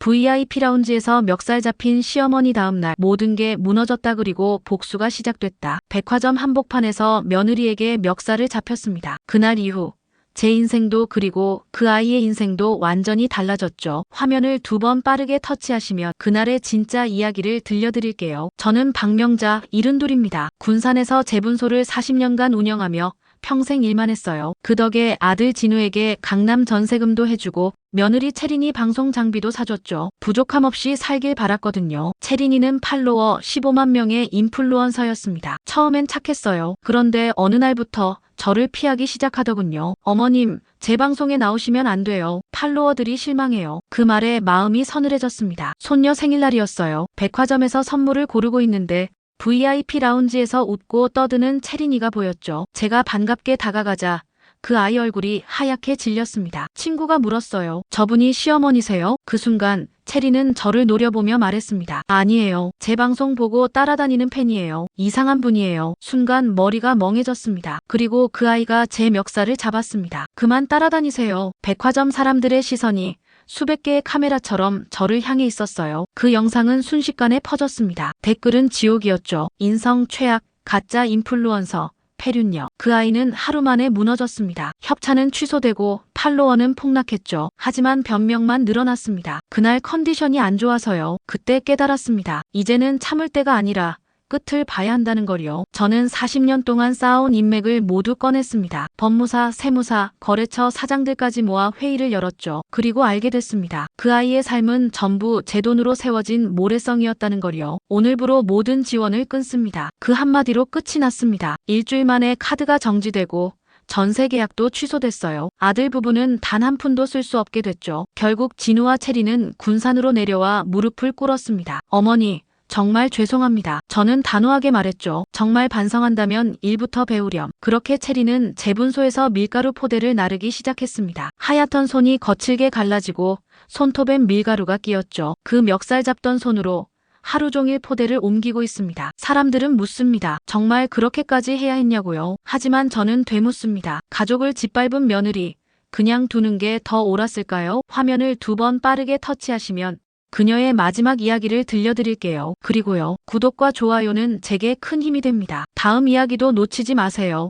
VIP 라운지에서 멱살 잡힌 시어머니 다음날 모든 게 무너졌다 그리고 복수가 시작됐다. 백화점 한복판에서 며느리에게 멱살을 잡혔습니다. 그날 이후 제 인생도 그리고 그 아이의 인생도 완전히 달라졌죠. 화면을 두 번 빠르게 터치하시면 그날의 진짜 이야기를 들려드릴게요. 저는 박명자 이른돌입니다. 군산에서 재분소를 40년간 운영하며 평생 일만 했어요. 그 덕에 아들 진우에게 강남 전세금도 해주고 며느리 채린이 방송 장비도 사줬죠. 부족함 없이 살길 바랐거든요. 채린이는 팔로워 15만 명의 인플루언서였습니다. 처음엔 착했어요. 그런데 어느 날부터 저를 피하기 시작하더군요. 어머님, 제 방송에 나오시면 안 돼요. 팔로워들이 실망해요. 그 말에 마음이 서늘해졌습니다. 손녀 생일날이었어요. 백화점에서 선물을 고르고 있는데 VIP 라운지에서 웃고 떠드는 채린이가 보였죠. 제가 반갑게 다가가자 그 아이 얼굴이 하얗게 질렸습니다. 친구가 물었어요. 저분이 시어머니세요? 그 순간 채리는 저를 노려보며 말했습니다. 아니에요. 제 방송 보고 따라다니는 팬이에요. 이상한 분이에요. 순간 머리가 멍해졌습니다. 그리고 그 아이가 제 멱살을 잡았습니다. 그만 따라다니세요. 백화점 사람들의 시선이 수백 개의 카메라처럼 저를 향해 있었어요. 그 영상은 순식간에 퍼졌습니다. 댓글은 지옥이었죠. 인성 최악, 가짜 인플루언서, 폐륜녀. 그 아이는 하루 만에 무너졌습니다. 협찬은 취소되고 팔로워는 폭락했죠. 하지만 변명만 늘어났습니다. 그날 컨디션이 안 좋아서요. 그때 깨달았습니다. 이제는 참을 때가 아니라 끝을 봐야 한다는 거리요. 저는 40년 동안 쌓아온 인맥을 모두 꺼냈습니다. 법무사, 세무사, 거래처 사장들까지 모아 회의를 열었죠. 그리고 알게 됐습니다. 그 아이의 삶은 전부 제 돈으로 세워진 모래성이었다는 거리요. 오늘부로 모든 지원을 끊습니다. 그 한마디로 끝이 났습니다. 일주일 만에 카드가 정지되고 전세 계약도 취소됐어요. 아들 부부는 단 한 푼도 쓸 수 없게 됐죠. 결국 진우와 체리는 군산으로 내려와 무릎을 꿇었습니다. 어머니, 정말 죄송합니다. 저는 단호하게 말했죠. 정말 반성한다면 일부터 배우렴. 그렇게 체리는 재분소에서 밀가루 포대를 나르기 시작했습니다. 하얗던 손이 거칠게 갈라지고 손톱엔 밀가루가 끼었죠. 그 멱살 잡던 손으로 하루 종일 포대를 옮기고 있습니다. 사람들은 묻습니다. 정말 그렇게까지 해야 했냐고요. 하지만 저는 되묻습니다. 가족을 짓밟은 며느리, 그냥 두는 게 더 옳았을까요? 화면을 두 번 빠르게 터치하시면 그녀의 마지막 이야기를 들려드릴게요. 그리고요, 구독과 좋아요는 제게 큰 힘이 됩니다. 다음 이야기도 놓치지 마세요.